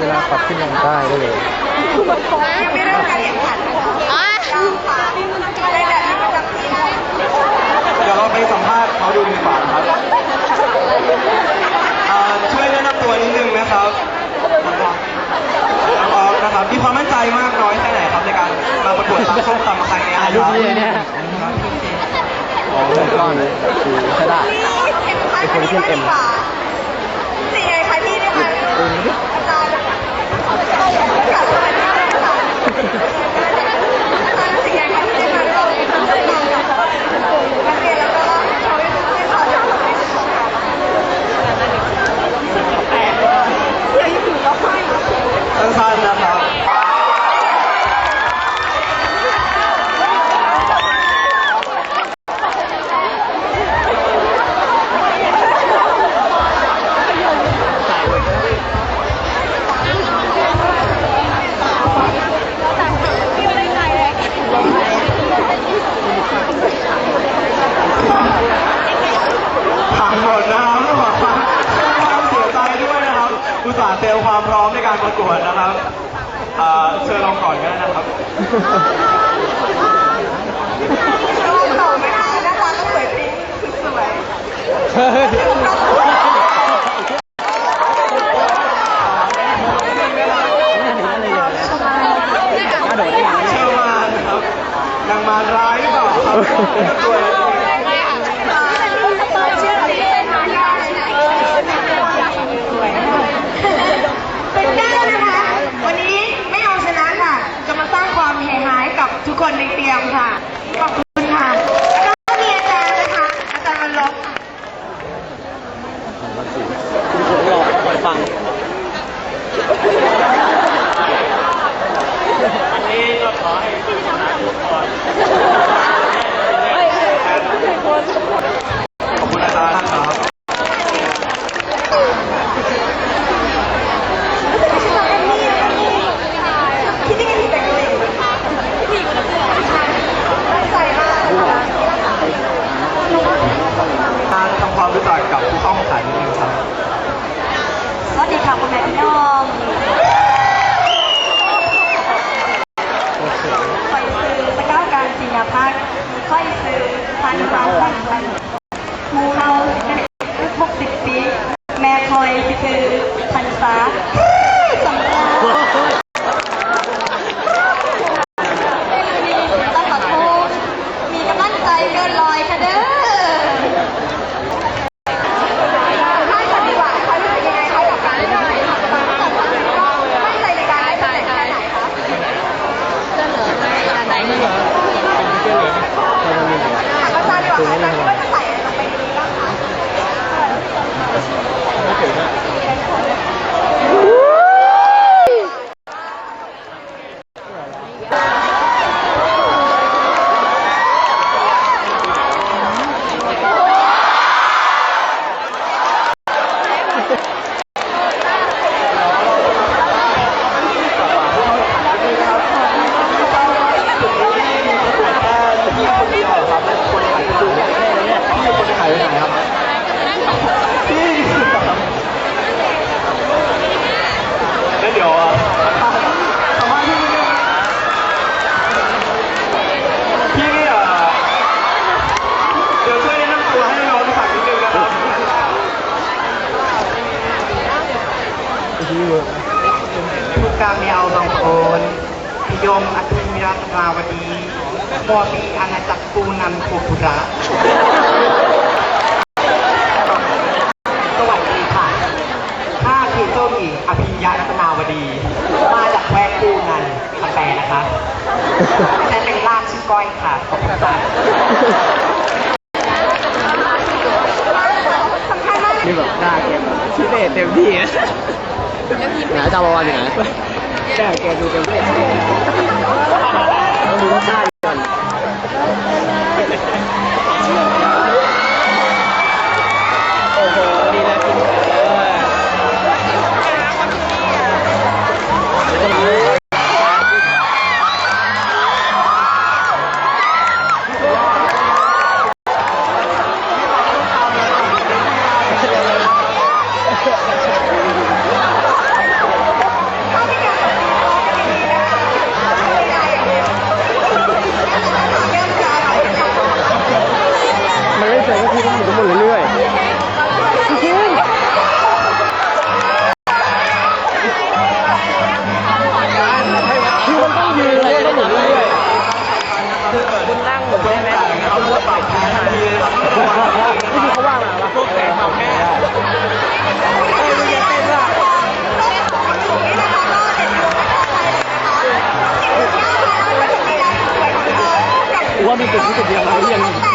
เวลาปรับขึ้นลงได้ได้เลยเดี๋ยวเราไปสัมภาษณ์เขาดูดีกว่าครับอ่าช่วยแนะนำตัวนิดนึงนะครับน้องออฟนะครับมีความมั่นใจมากน้อยแค่ไหนครับในการมาประกวดร้านส้งตำครั้งนี้อายุนี่เนี่ยอ๋อก้อนเลยคือใช่ได้เป็นคนที่เอ็มสีไงคะพี่เนี่ยคะ ยมอภิวิรัตราวดีบอบีอาณาจักรปูนันโคปุระสวัสดีค่ะข้าคือเจ้าหญิงอภิยรัตนาวดี มาจากแควปูนันคำแปลนะคะไม่เป็นลามชื่อก้อยค่ะ ขอบคุณค่ะนี่แบบหน้าเกมชื่อเดทเต็มที่นะแล้วจะวออยู่ไหน แช่แกดูแกเว้ยต้อง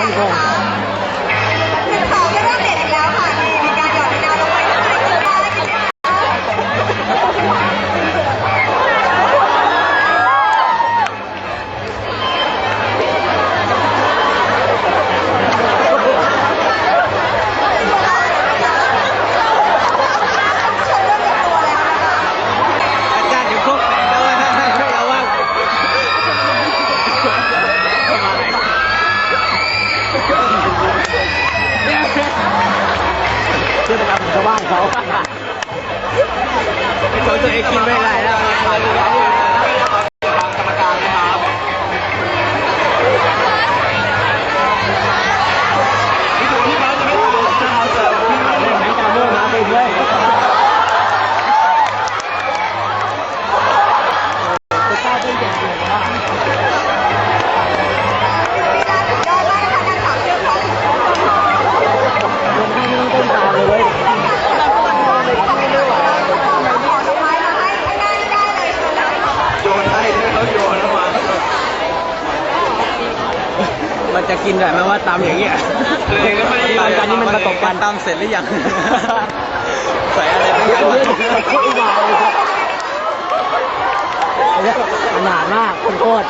What is wrong? ของตัวเองกินไม่ได้แล้ว กินด้วม่ว่าตำอย่างเงี้ยเลยก็ไม่ได้ตำจานนี้มันประกบกันตำเสร็จหรือยังใส่อะไรไปกันเล่นโาวเขนาดมากคุณโคตร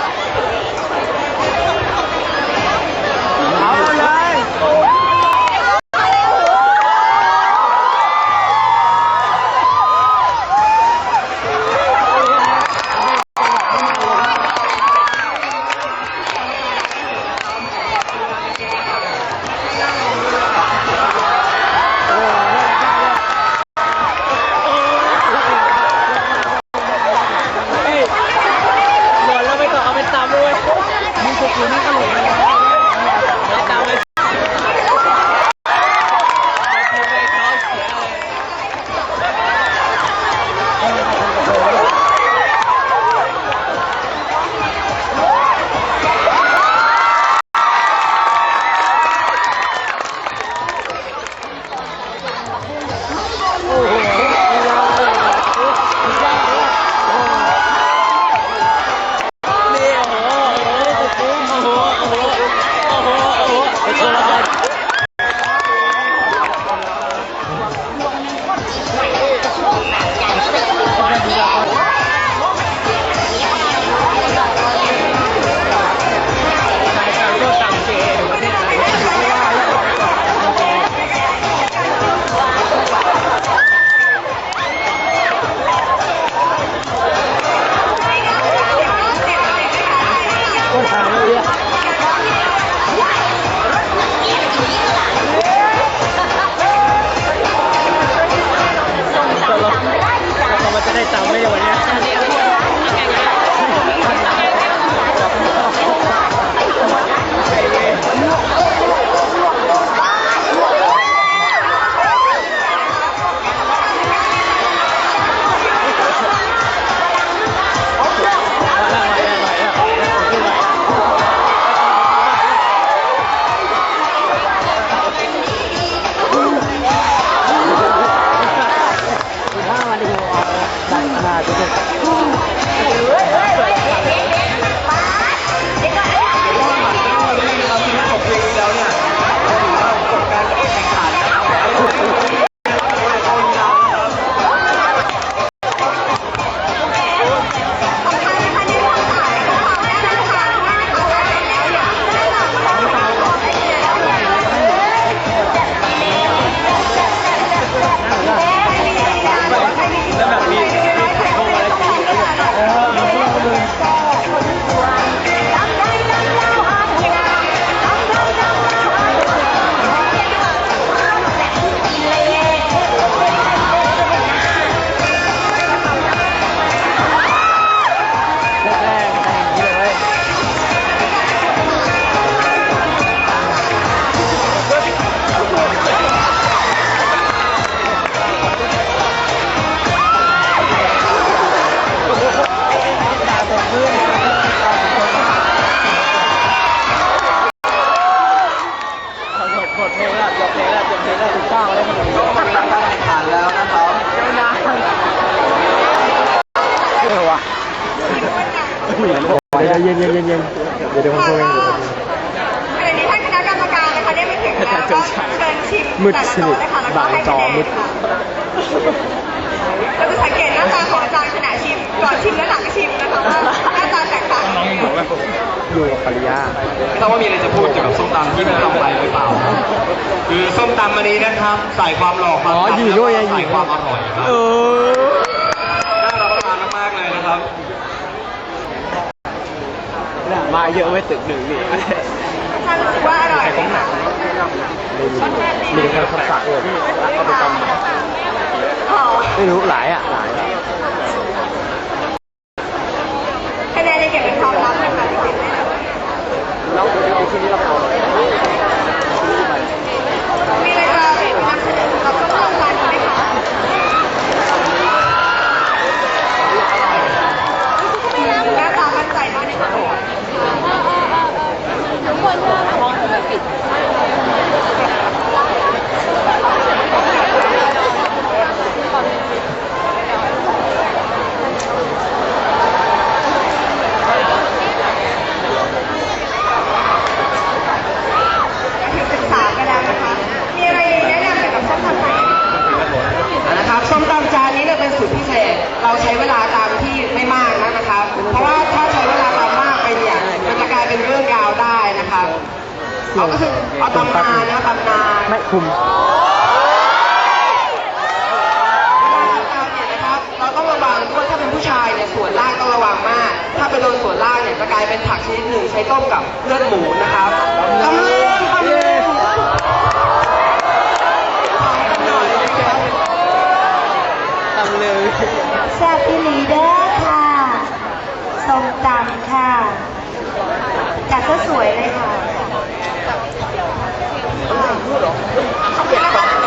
เดี๋ยวเดี๋ยวผมโทรเองเดี๋ยวผมขณะนี้ท่านคณะกรรมการนะคะได้มาถึงแล้วก็เชิญชิมมืดแต่ละสนิทโต๊ะเลยค่ะแล้วก็บางให้จอคะแนนมืดค่ะเราจะสังเกตหน้าตาของอาจารย์ขณะชิมก่อนชิมและหลังชิมนะคะว่าหน้าตาแตกต่างกันยังไงอยู่กับปริยาไม่ทราบว่ามีอะไรจะพูดเกี่ยวกับส้มตำที่เพิ่งทำไปหรือเปล่า คือส้มตำอันนี้นะครับ ใส่ความหล่อความอ๋อจัดอยู่ด้วยไงแล้วก็อยู่ใส่ความอร่อยครับ เออ น่ารับประทานมากๆเลยนะครับ มาเยอะไว้ตึกหนึ่งนี่อาจารย์รู้สึกว่าอร่อยไหมคะมีคนขับสักเลยเอาไปทอ๋อำไม่รู้หลายอะหลายคะแนนจะเก็บเป็นความลับนะคะเด็กๆแล้วเดี๋ยวที่นี้เราพอมีอะไรจะนำเสนอกับส้มตำจาน ถึงศึ เอาก็คือเอาตำนานนะตำนานไม่คุมเราต้องระวังด้วยถ้าเป็นผู้ชายเนี่ยส่วนล่างต้องระวังมาก ถ้าไปโดนส่วนล่างเนี่ยจะกลายเป็นผักชนิดหนึ่งใช้ต้มกับเลือดหมูนะครับตำลึงตำลึงตำเลยแซ่บอีหลีเด้อค่ะส้มตำค่ะจัดซะสวยเลยค่ะ không biết không.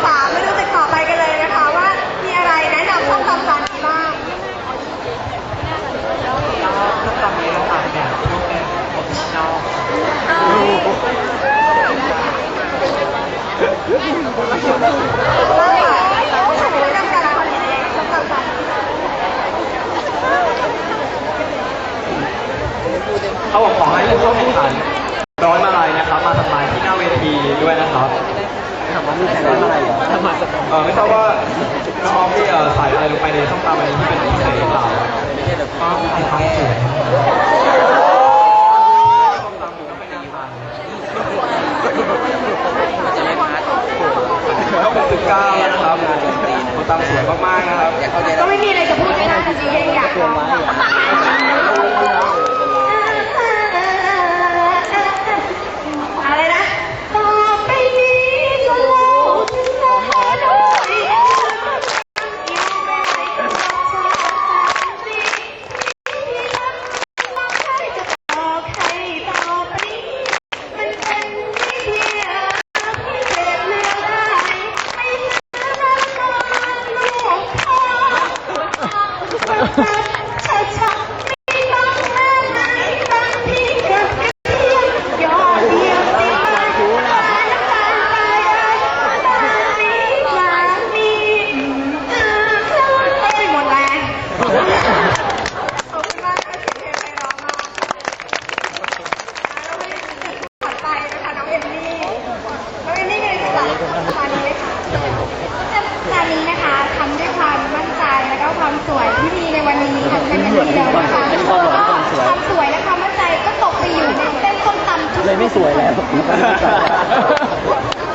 เลยไม่สวยแล้ว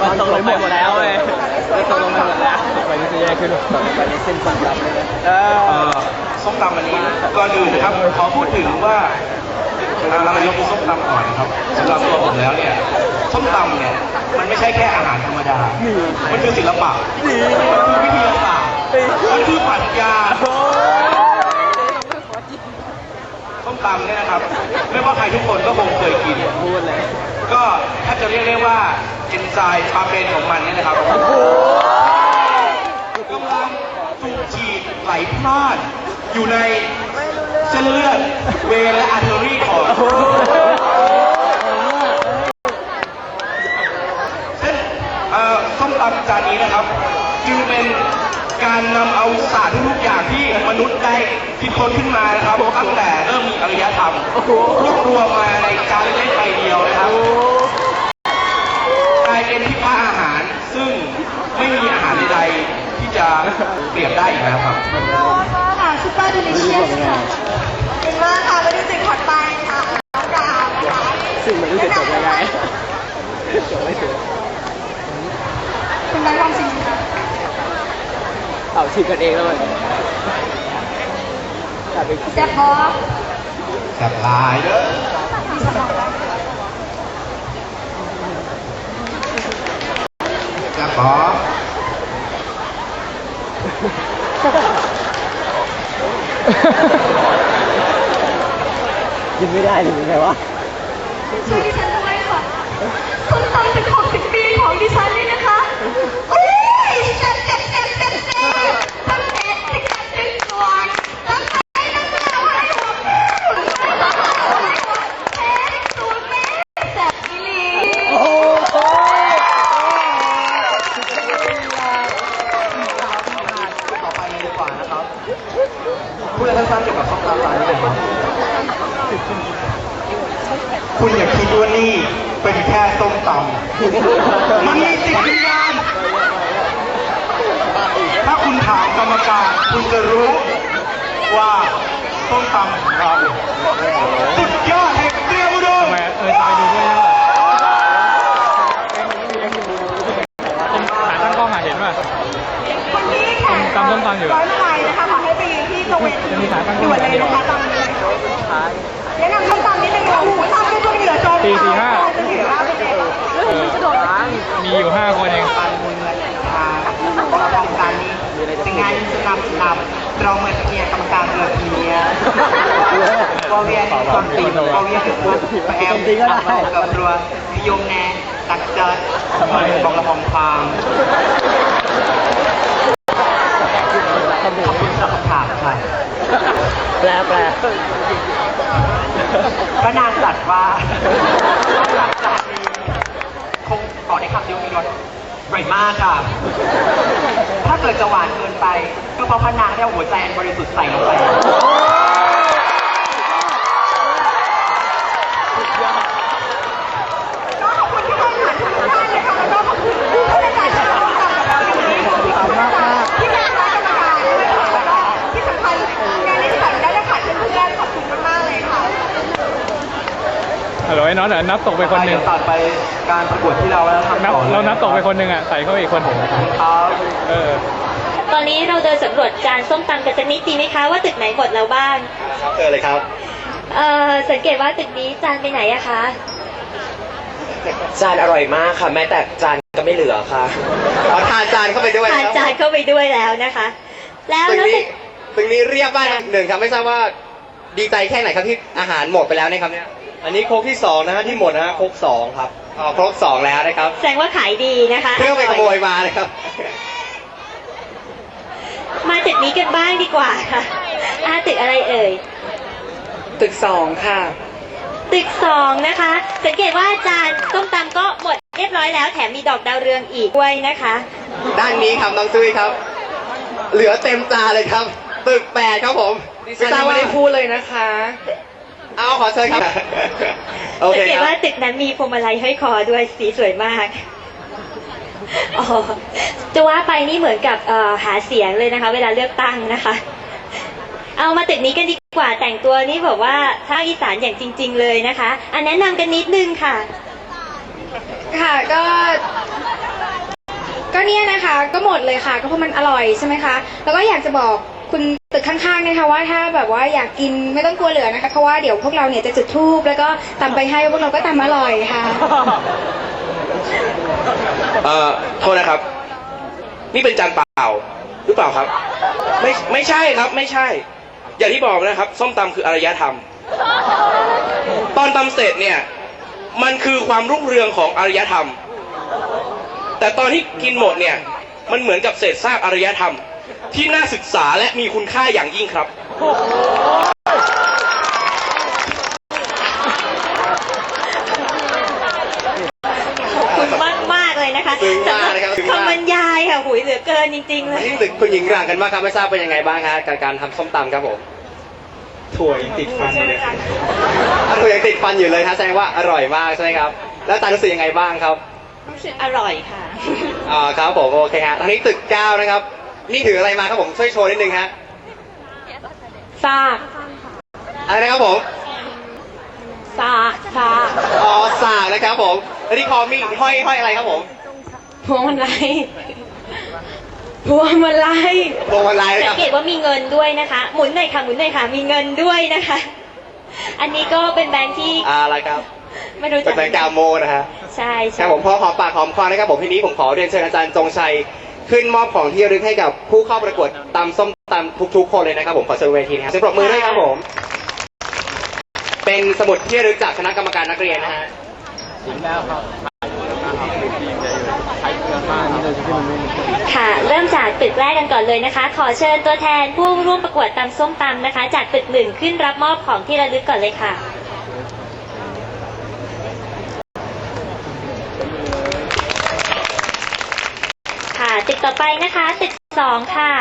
มันตกลงไปหมดแล้วเว้ยมันตกลงไปหมดแล้วไปนี่จะแย่ขึ้นต่อไปนี้เส้นความดำเลยเอเอ่ออส้มตำอันนี้ก่อนอื่นนะครับขอพูดถึงว่าอะไรยกส้มตำก่อนนะครับสำหรับตัวผมแล้วเนี่ยส้มตำเนี่ยมันไม่ใช่แค่อาหารธรรมดา มันคือศิลปะมันคือวิทยาศาสตร์มันคือปรัชญาส้ม ตำเนี่ยนะครับ ไม่ว่าใครทุกคนก็คงเคยกินพูดเลยก็ถ้าจะเรียกได้ว่าเอนไซม์ความเป็นของมันเนี่ยนะครับกำลังถูกฉีดไหลพลาด อยู่ในเส้นเลือดเวและอาร์เทอรี่ของเส้นเอ่อส้มตำจานนี้นะครับ จึงเป็น การนำเอาศาสตร์ทุกๆอย่างที่มนุษย์ได้คิดค้นขึ้นมานะครับตั้งแต่เริ่มมีอารยธรรมรวบรวมมาในจานเล็กๆใบเดียวนะครับกลายเป็นพิพาอาหาร ซึ่งไม่มีอาหารใดๆที่จะเปรียบได้อีกแล้วครับค่ะซุปเปอร์ดิลิเชียสค่ะเก่งมากค่ะมาดูสิ่งถัดไปค่ะน้องดาวนะคะสิ่งมันรู้จะจบยังไงจบไม่ถึงคุณได้ความจริง ค่ะเอาชิมกันเองแล้วมันกลับไปแซ่บพอแซ่บหลายเด้อมีสมองแล้วแซ่บปอกินไม่ได้หรือไงวะช่วยดิฉันด้วยค่ะส้มตำเป็นของสิบปีของดิฉันเลยนะคะ พูดอะไรสั้นๆเกี่ยวกับส้มตำร้านนี้เลยครับคุณอย่าคิดว่านี่เป็นแค่ส้มตำมันมีจิตวิญญาณถ้าคุณถามกรรมการคุณจะรู้ว่าส้มตำของเราสุดยอดแห่งเตรียมอุดมทำไมเออจะไปดูด้วยใช่ป่ะเป็นขาตั้งกล้องอะเห็นป่ะวันนี้แขกตำส้มตำอยู่ ร้อยมาลัยนะคะขอให้ไปยืนที่ตรงเวทีจะมีขาตั้งด่วนเลยนะคะตอนนี้แนะนำส้มตำนิดนึงค่ะหูตำเป็นตัวเหลือจนสี่สี่ห้าจะเหลือห้าเป็นเด็กเออมีอยู่ห้าคนเองเราทำการนี้เป็นงานสนามสนามเราเหมือนเมียกรรมการเรือพีเมียวอเวียนความตีมวอเวียนคือพูดแอมกับรัวพิยมแนตักจัดกองละพองพางข อบคุณสำหรับคำถามค่ะแปลแปลพระนางจัดว่าจากนี้คงขอได้คำเดียวมีรสอร่อยมากค่ะ ถ้าเกิดจะหวานเกินไป ก็เพราะพระนางได้เอาหัวใจอันบริสุทธิ์ใส่ลงไป ก็ขอบคุณที่มาหาทุกท่านนะคะแล้วก็ขอบคุณผู้จัดการที่ร่วมกับเราในวันนี้ขอบคุณที่มาคณะกรรมการด้วยค่ะแล้วก็ที่สำคัญงานนี้ถ่ายได้และถ่ายเพื่อนๆขอบคุณมากๆเลยค่ะ ฮัลโหลไอ้น็อตอะนับตกไปคนหนึ่งตัดไปการประกวดที่เราแล้วทำนับต่อลยเรานับตกไปคนหนึ่งอะใส่เข้าไปอีกคนครับเออ ตอนนี้เราเดินสำรวจจานส้มตำกันสักนิดดีไหมคะว่าตึกไหนหมดแล้วบ้างเจอเลยครับ เอ่อสังเกตว่าตึกนี้จานไปไหนอะคะ จานอร่อยมากค่ะ แม้แต่จานก็ไม่เหลือค่ะเอาทานจานเข้าไปด้วยทานจานเข้าไปด้วยแล้วนะคะ แล้วตึงแล้วนี้ตึกตึงนี้เรียบบ้านหนึ่งครับไม่ทราบว่าดีใจแค่ไหนครับที่อาหารหมดไปแล้วนะครับเนี่ย อันนี้โคกที่สองนะฮะที่หมดนะฮะโคกสองครับอ๋อครบสองแล้วนะครับแสดงว่าขายดีนะคะเพื่อไปขโมยมาเลยครับ มาตึกนี้กันบ้างดีกว่าค่ะอ่าตึกอะไรเอ่ย ตึกสองค่ะ ตึกสองนะคะ สังเกตว่าจานส้มตำก็หมดเรียบร้อยแล้วแถมมีดอกดาวเรืองอีกด้วยนะคะ ด้านนี้ครับน้องตุ้ยครับ เหลือเต็มจานเลยครับ ตึกแปดครับผมดิฉันยังไม่ได้พูดเลยนะคะ เอาขอเชิญครับ โอสัเคงเกตครับว่าตึกนั้นมีพวงมาลัยห้อยคอด้วยสีสวยมากอ๋อจะว่าไปนี่เหมือนกับเอ่อหาเสียงเลยนะคะ เวลาเลือกตั้งนะคะ เอามาตึกนี้กันดีกว่าแต่งตัวนี่แบบว่าภาคอีสานอย่างจริง ๆ เลยนะคะอันแนะนำกันนิดนึงค่ะ ค่ะก็ก็เนี่ยนะคะก็หมดเลยค่ะ ก็เพราะมันอร่อยใช่ไหมคะ แล้วก็อยากจะบอก คุณตึกข้างๆนะคะว่าถ้าแบบว่าอยากกินไม่ต้องกลัวเหลือนะคะเพราะว่าเดี๋ยวพวกเราเนี่ยจะจุดธูปแล้วก็ตำไปให้พวกเราก็ตำอร่อยค่ะ เอ่อโทษนะครับ นี่เป็นจานเปล่าหรือเปล่าครับ ไม่ไม่ใช่ครับ ไม่ใช่ อย่างที่บอกนะครับ ส้มตำคืออารยธรรม ตอนตำเสร็จเนี่ย มันคือความรุ่งเรืองของอารยธรรม แต่ตอนที่กินหมดเนี่ย มันเหมือนกับเศษซากอารยธรรม ที่น่าศึกษาและมีคุณค่าอย่างยิ่งครับ ขอบคุณมากมากๆเลยนะคะซึ้งมากเลยครับซึ้งมาก คำบรรยายค่ะหุยเหลืออเกินจริง ๆ เลอันยนี้ตึกคุณหญิงหลังกันบ้างครับไม่ทราบเป็นยังไงบ้างครับการการทำส้มตำครับผมถั่วยังติดฟันอยู่เลยครับอะตัวยังติดฟันอยู่เลยครับแสดงว่าอร่อยมากใช่ไหมครับ แล้วตารู้สึกยังไงบ้างครับรู้สึกอร่อยค่ะ อ่าครับผมโอเคฮะทางนี้ตึกเก้านะครับ นี่ถืออะไรมาครับผมช่วยโชว์นิดนึงฮะซากอะไรนะครับผมซากซากอ๋อสากนะครับผมแล้วที่คอมีห้อยห้อยอะไรครับผมพวงมาลัยพวงมาลัยพวงมาลัยนะคสัรังบเกตว่ามีเงินด้วยนะคะ หมุนหน่อยค่ะหมุนหน่อยค่ะ มีเงินด้วยนะคะ อันนี้ก็เป็นแบงค์ที่อ่าอะไรครับไม่รู้เป็จันกแบงค์กาโมนะฮะ ใช่คใช่รับผมพอหอมปากหอมคอนะครับผมทีนี้ผมขอเรียนเชิญอาจารย์จงชัย ขึ้นมอบของที่ระลึกให้กับผู้เข้าประกวดตำส้มตำทุกๆ คนเลยนะครับผมขอเชิญเวทีนะครับเสียงปรบมือด้วยครับผม เป็นสมุดที่ระลึกจากคณะกรรมการนักเรียนนะฮะถึงแล้วครับทีมจะอยู่ใช้เครื่องข้างนี้เลยที่มันไม่มีค่ะ เริ่มจากตึกแรกกันก่อนเลยนะคะ ขอเชิญตัวแทนผู้ร่วมประกวดตำส้มตำนะคะ จากตึกหนึ่งขึ้นรับมอบของที่ระลึกก่อนเลยค่ะ ค่ะ ตึกต่อไปนะคะตึกสองค่ะ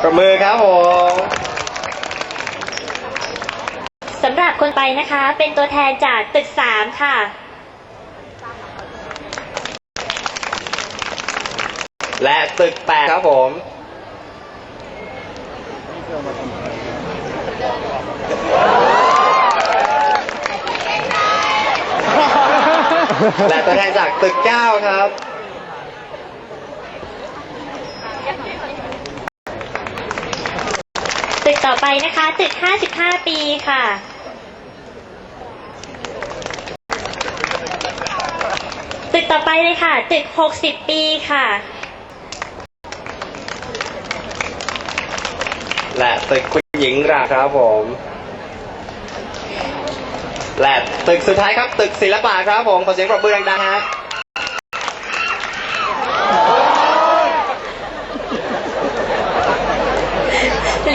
ประมือครับผมสำหรับคนไปนะคะ เป็นตัวแทนจากตึกสามค่ะ และตึกแปดครับผม และตัวแทนจากตึกเก้าครับ ตึกต่อไปนะคะตึก 55 ปีค่ะ ตึกต่อไปเลยค่ะ ตึก 60 ปีค่ะ และตึกคุณหญิงราครับผม และตึกสุดท้ายครับ ตึกศิลปะครับผม ขอเสียงปรบมือดังๆฮะ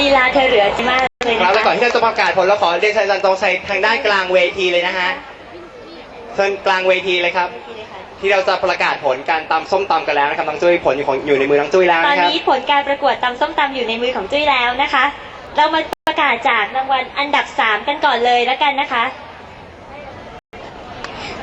ลีลาเธอเหลือมากเลยครันะบแล้วก่อนคะที่เราจะประกาศผลเราขอเรียนเชิญอาจารย์ตรงชัยทางด้านกลางเวทีเลยนะฮะเชิญกลางเวทีเลยครับ ที่เราจะประกาศผลการตำส้มตำกันแล้วนะครับน้องจุ้ยผลอยู่ของอยู่ในมือน้องจุ้ยแล้วตอนนะครับ นี้ผลการประกวดตำส้มตำอยู่ในมือของจุ้ยแล้วนะคะ เรามาประกาศจากรางวัลอันดับ 3 กันก่อนเลยแล้วกันนะคะ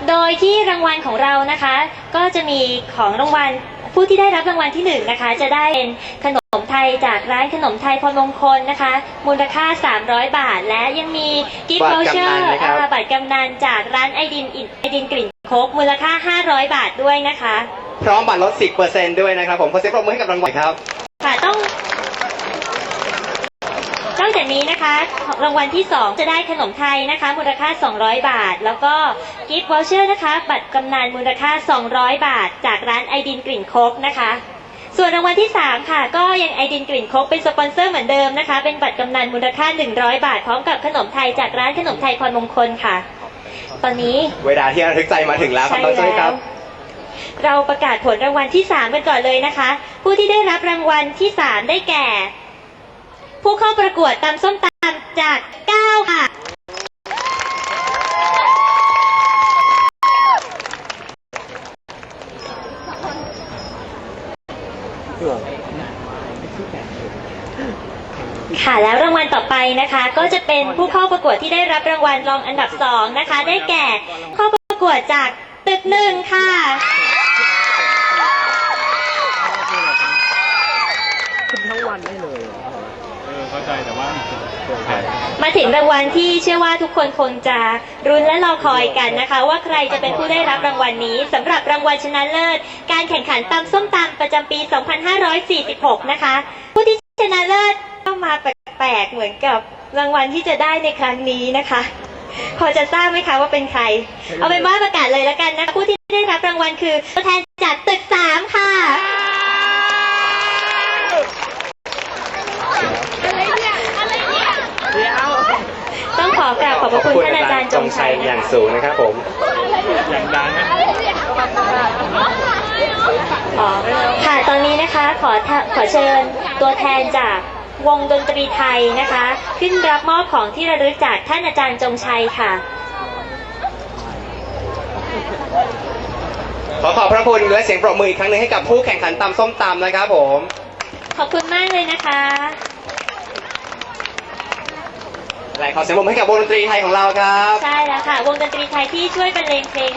โดยที่รางวัลของเรานะคะ ก็จะมีของรางวัลผู้ที่ได้รับรางวัลที่หนึ่งนะคะจะได้เป็นขนมไทยจากร้านขนมไทยพรมงคลนะคะ มูลค่า 300 บาท และยังมีกิฟต์บัวอตรเชอกำนันร์นะครับบัตรกำนันจากร้านไอดินไอดินกลิ่นโคกมูลค่า 500 บาทด้วยนะคะ พร้อมบัตรลด 10%ด้วยนะครับผมขอเสียงปรบมือให้กับรางวัลครับค่ะต้องน อกจากนี้นะคะของรางวัลที่ 2 จะได้ขนมไทยนะคะ มูลค่า 200 บาท แล้วก็กิฟต์วอเชอร์นะคะ บัตรกำนันมูลค่า 200 บาท จากร้านไอดินกลิ่นโคกนะคะ ส่วนรางวัลที่ 3 ค่ะ ก็ยังไอดินกลิ่นโคกเป็นสปอนเซอร์เหมือนเดิมนะคะ เป็นบัตรกำนันมูลค่า 100 บาท พร้อมกับขนมไทยจากร้านขนมไทยพรมงคลค่ะ ตอนนี้เวลาที่ระทึกใจมาถึงแล้วครับใช่น้องจุ้ยคแล้รัวบเราประกาศผลรางวัลที่ 3 กันก่อนเลยนะคะ ผู้ที่ได้รับรางวัลที่ 3 ได้แก่ ผู้เข้าประกวดตำส้มตำจาก 9 ค่ะ ค่ะแล้วรางวัลต่อไปนะคะ ก็จะเป็นผู้เข้าประกวดที่ได้รับรางวัลรองอันดับสองนะคะ ได้แก่ เข้าประกวดจากตึกหนึ่งค่ะ ทั้งวันได้เลยเออเข้าใจแต่ว่าเปิดขาย มา ถึงรางวัลที่เชื่อว่าทุกคนคงจะรุ้นและรอคอยกันนะคะ ว่าใครจะเป็นผู้ได้รับรางวัลนี้สำหรับรางวัลชนะเลิศ การแข่งขันตำส้มตำประจำปี 2546 นะคะ ผู้ที่ชนะเลิศก็มาแปลกๆเหมือนกับรางวัลที่จะได้ในครั้งนี้นะคะ พอจะทราบไหมคะว่าเป็นใคร เอาเป็นว่าประกาศเลยแล้วกันนะผู้ที่ได้รับรางวัลคือตัวแทนจากตึกสามค่ะ ต้ องขอกราบขอบพระคุณท่านอาจารย์จงชัยอนะย่างคะสูงนะครับผมอย่างดังนะอ๋อค่ะตอนนี้นะคะขอทะขอเชิญตัวแทนจากวงดนตรีไทยนะคะ ขึ้นรับมอบของที่ระลึกจากท่านอาจารย์จงชัยค่ะ ขอขอบพระคุณและเสียงปรบมืออีกครั้งหนึ่งให้กับผู้แข่งขันตำส้มตำนะครับผม ขอบคุณมากเลยนะคะ และขอเสียงปรบมือให้กับวงดนตรีไทยของเราครับ ใช่แล้วค่ะ วงดนตรีไทยที่ช่วยบรรเลงเพลง